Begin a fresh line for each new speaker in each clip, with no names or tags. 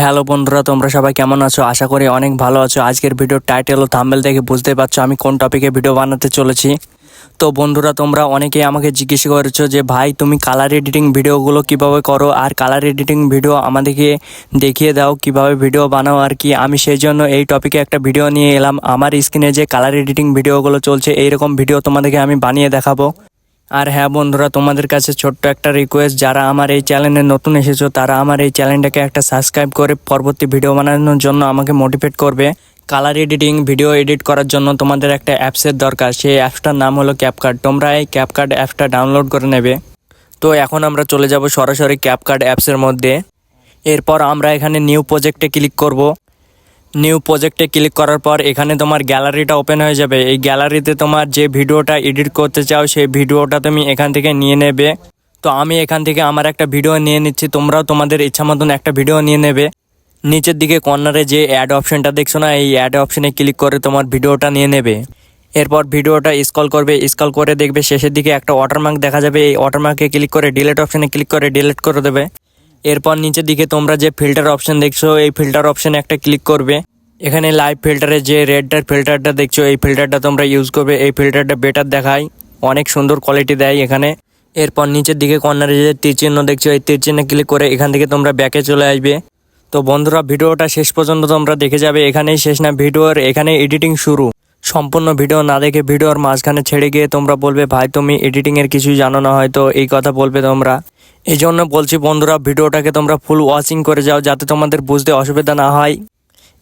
Hello বন্ধুরা, তোমরা সবাই কেমন আছো? আশা করি অনেক ভালো আছো। আজকের ভিডিওর টাইটেল ও থাম্বেল দেখে বুঝতে পারছ আমি কোন টপিকে ভিডিও বানাতে চলেছি। তো বন্ধুরা, তোমরা অনেকেই আমাকে জিজ্ঞেস করেছ যে, ভাই, তুমি কালার এডিটিং ভিডিওগুলো কীভাবে করো? আর কালার এডিটিং ভিডিও আমাদেরকে দেখিয়ে দাও, কীভাবে ভিডিও বানাও আর কি? আমি সেই জন্য এই টপিকে একটা ভিডিও নিয়ে এলাম। আমার স্ক্রিনে যে কালার এডিটিং ভিডিওগুলো চলছে, এইরকম ভিডিও তোমাদেরকে আমি বানিয়ে দেখাবো। আর হ্যাঁ বন্ধুরা, তোমাদের কাছে ছোট্ট একটা রিকোয়েস্ট যারা আমার এই চ্যানেলে নতুন এসেছ, তারা আমার এই চ্যানেলটাকে একটা সাবস্ক্রাইব করে পরবর্তী ভিডিও বানানোর জন্য আমাকে মোটিভেট করবে। কালার এডিটিং ভিডিও এডিট করার জন্য তোমাদের একটা অ্যাপসের দরকার। সেই অ্যাপসটার নাম হলো ক্যাপকার্ড তোমরা এই ক্যাপকার্ড অ্যাপসটা ডাউনলোড করে নেবে। তো এখন আমরা চলে যাব সরাসরি ক্যাপকার্ড অ্যাপসের মধ্যে। এরপর আমরা এখানে নিউ প্রজেক্টে ক্লিক করব। নিউ প্রজেক্টে ক্লিক করার পর এখানে তোমার গ্যালারিটা ওপেন হয়ে যাবে। এই গ্যালারিতে তোমার যে ভিডিওটা এডিট করতে চাও, সেই ভিডিওটা তুমি এখান থেকে নিয়ে নেবে। তো আমি এখান থেকে আমার একটা ভিডিও নিয়ে নিচ্ছি, তোমরাও তোমাদের ইচ্ছা মতন একটা ভিডিও নিয়ে নেবে। নিচের দিকে কর্নারে যে অ্যাড অপশনটা দেখছ না, এই অ্যাড অপশনে ক্লিক করে তোমার ভিডিওটা নিয়ে নেবে। এরপর ভিডিওটা স্কল করবে স্কল করে দেখবে, শেষের দিকে একটা ওয়াটারমার্ক দেখা যাবে। এই ওয়াটারমার্কে ক্লিক করে ডিলেট অপশনে ক্লিক করে ডিলিট করে দেবে। এরপর নিচের দিকে তোমরা যে ফিল্টার অপশন দেখছ, এই ফিল্টার অপশনে একটা ক্লিক করবে। এখানে লাইভ ফিল্টারে যে রেডটার ফিল্টারটা দেখছ, এই ফিল্টারটা তোমরা ইউজ করবে। এই ফিল্টারটা বেটার দেখায়। অনেক সুন্দর কোয়ালিটি দেয় এখানে। এরপর নিচের দিকে কর্নারে যে তীর চিহ্ন দেখছ, এই তীর চিহ্নে ক্লিক করে এখান থেকে তোমরা ব্যাকে চলে আসবে। তো বন্ধুরা, ভিডিওটা শেষ পর্যন্ত তোমরা দেখে যাবে। এখানেই শেষ না, ভিডিওর এখানে এডিটিং শুরু। সম্পূর্ণ ভিডিও না দেখে ভিডিওর মাঝখানে ছেড়ে গিয়ে তোমরা বলবে, ভাই, তুমি এডিটিং এর কিছুই জানো না, হয়তো এই কথা বলবে তোমরা। এই জন্য বলছি বন্ধুরা, ভিডিওটাকে তোমরা ফুল ওয়াচিং করে যাও যাতে তোমাদের বুঝতে অসুবিধা না হয়।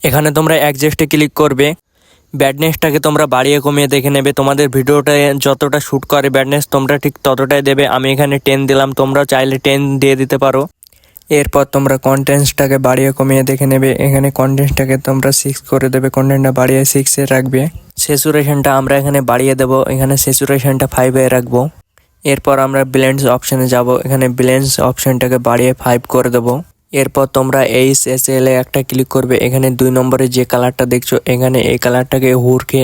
এখানে তোমরা অ্যাডজাস্টে ক্লিক করবে। ব্যাডনেসটাকে তোমরা বাড়িয়ে কমিয়ে দেখে নেবে। তোমাদের ভিডিওটা যতটা শ্যুট করে ব্যাডনেস তোমরা ঠিক ততটাই দেবে। আমি এখানে টেন দিলাম তোমরা চাইলে টেন দিয়ে দিতে পারো। এরপর তোমরা কন্টেন্টসটাকে বাড়িয়ে কমিয়ে দেখে নেবে। এখানে কন্টেন্টসটাকে তোমরা সিক্স করে দেবে। কন্টেন্টটা বাড়িয়ে সিক্সে রাখবে। সেচুরেশনটা আমরা এখানে বাড়িয়ে দেবো। এখানে সেচুরেশনটা ফাইভে রাখব। এরপর আমরা ব্লেন্ডস অপশানে যাব। এখানে ব্লেন্ডস অপশানটাকে বাড়িয়ে ফাইভ করে দেবো। এরপর তোমরা এইচ এস এল এ একটা ক্লিক করবে। এখানে দুই নম্বরে যে কালারটা দেখছ, এখানে এই কালারটাকে হুরকে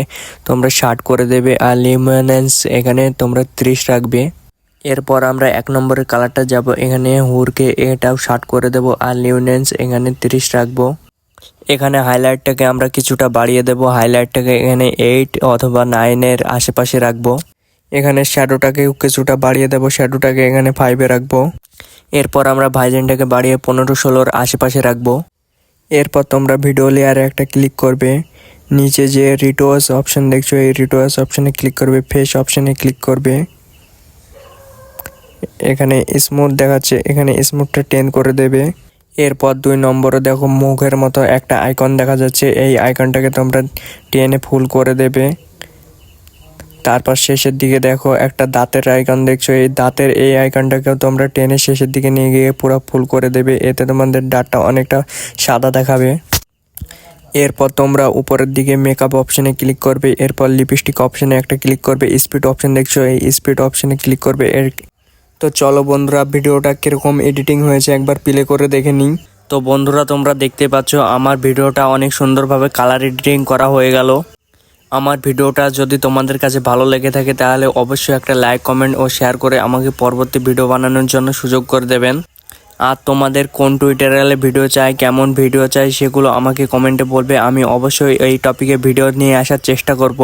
তোমরা শার্ট করে দেবে আর লিমিনেন্স এখানে তোমরা ত্রিশ রাখবে। এরপর আমরা এক নম্বরের কালারটা যাব। এখানে হুরকে এটাও শার্ট করে দেব আর লিউনেন্স এখানে তিরিশ রাখব। এখানে হাইলাইটটাকে আমরা কিছুটা বাড়িয়ে দেব। হাইলাইটটাকে এখানে এইট অথবা নাইনের আশেপাশে রাখব। এখানে শ্যাডোটাকে কিছুটা বাড়িয়ে দেব শ্যাডোটাকে এখানে ফাইভে রাখব। এরপর আমরা ভাইজেনটাকে বাড়িয়ে পনেরো ষোলোর আশেপাশে রাখব। এরপর তোমরা ভিডিও লেয়ারে একটা ক্লিক করবে। নিচে যে রিটোয়াস অপশন দেখছ, এই রিটোয়াস অপশনে ক্লিক করবে ফেস অপশনে ক্লিক করবে। এখানে স্মুথ দেখাচ্ছে, এখানে স্মুথটা টেন করে দেবে। এরপর দুই নম্বরে দেখো মুখের মতো একটা আইকন দেখা যাচ্ছে, এই আইকনটাকে তোমরা টেনে ফুল করে দেবে। তারপর শেষের দিকে দেখো একটা দাঁতের আইকন দেখছ। এই দাঁতের এই আইকনটাকেও তোমরা টেনে শেষের দিকে নিয়ে গিয়ে পুরো ফুল করে দেবে। এতে তোমাদের ডাটটা অনেকটা সাদা দেখাবে। এরপর তোমরা উপরের দিকে মেকআপ অপশনে ক্লিক করবে। এরপর লিপস্টিক অপশনে একটা ক্লিক করবে। স্পিড অপশন দেখছ, এই স্পিড অপশনে ক্লিক করবে। এর তো চলো বন্ধুরা, ভিডিওটা কীরকম এডিটিং হয়েছে একবার প্লে করে দেখে নিই। তো বন্ধুরা, তোমরা দেখতে পাচ্ছ, আমার ভিডিওটা অনেক সুন্দরভাবে কালার এডিটিং করা হয়ে গেল। আমার ভিডিওটা যদি তোমাদের কাছে ভালো লেগে থাকে, তাহলে অবশ্যই একটা লাইক কমেন্ট ও শেয়ার করে আমাকে পরবর্তী ভিডিও বানানোর জন্য সুযোগ করে দেবেন। আর তোমাদের কোন টুইটারে ভিডিও চাই, কেমন ভিডিও চাই, সেগুলো আমাকে কমেন্টে বলবে। আমি অবশ্যই এই টপিকে ভিডিও নিয়ে আসার চেষ্টা করব।